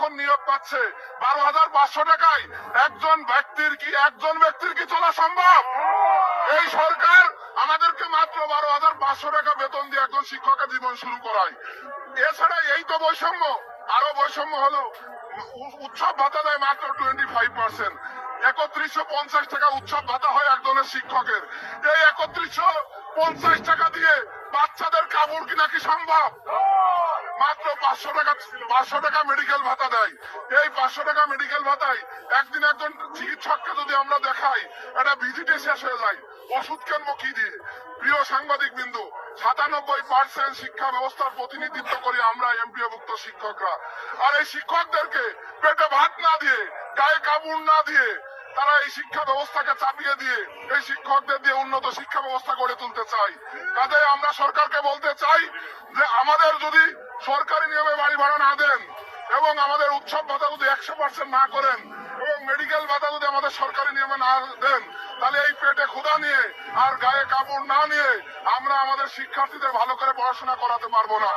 এখন নিয়োগ পাচ্ছে। বারো হাজার পাঁচশো টাকায় একজন ব্যক্তির কি একজন ব্যক্তির কি চলা সম্ভব? এই সরকার আমাদেরকে মাত্র বারো হাজার পাঁচশো টাকা বেতন দিয়ে একজন শিক্ষকের জীবন শুরু করায়। এছাড়া এই তো বৈষম্য। আরও বৈষম্য হলো। উৎসব ভাতা দেয় মাত্র টোয়েন্টি ফাইভ পার্সেন্ট একত্রিশশো পঞ্চাশ টাকা উৎসব ভাতা হয় একজনের শিক্ষকের। এই একত্রিশশো পঞ্চাশ টাকা দিয়ে বাচ্চাদের কাপড় কি সম্ভব? মাত্র পাঁচশো টাকা পাঁচশো টাকা মেডিকেল ভাতা দেয়। এই পাঁচশো টাকা মেডিকেল ভাতায় একদিন একজন চিকিৎসককে যদি আমরা দেখাই এটা ভিজিটে শেষ হয়ে যায়। ওষুধ কিনবো কি দিয়ে? প্রিয় সাংবাদিক বিন্দু, সাতানব্বই পার্সেন্ট শিক্ষা ব্যবস্থার প্রতিনিধিত্ব করি আমরা এমপিওভুক্ত শিক্ষকরা। আর এই শিক্ষকদেরকে পেটে ভাত না দিয়ে, গায়ে কাপড় না দিয়ে, তারা এই শিক্ষা ব্যবস্থাকে চাপিয়ে দিয়ে, এই শিক্ষকদের দিয়ে উন্নত শিক্ষা ব্যবস্থা গড়ে তুলতে চাই। কাজে আমরা সরকারকে বলতে চাই যে আমাদের যদি সরকারি নিয়মে বাড়ি ভাড়া না দেন এবং আমাদের উৎসব ভাতা যদি একশো পার্সেন্ট না করেন এবং মেডিকেল ভাতা যদি আমাদের সরকারি নিয়মে না দেন, তাহলে এই পেটে ক্ষুদা নিয়ে আর গায়ে কাপড় না নিয়ে আমরা আমাদের শিক্ষার্থীদের ভালো করে পড়াশোনা করাতে পারব না।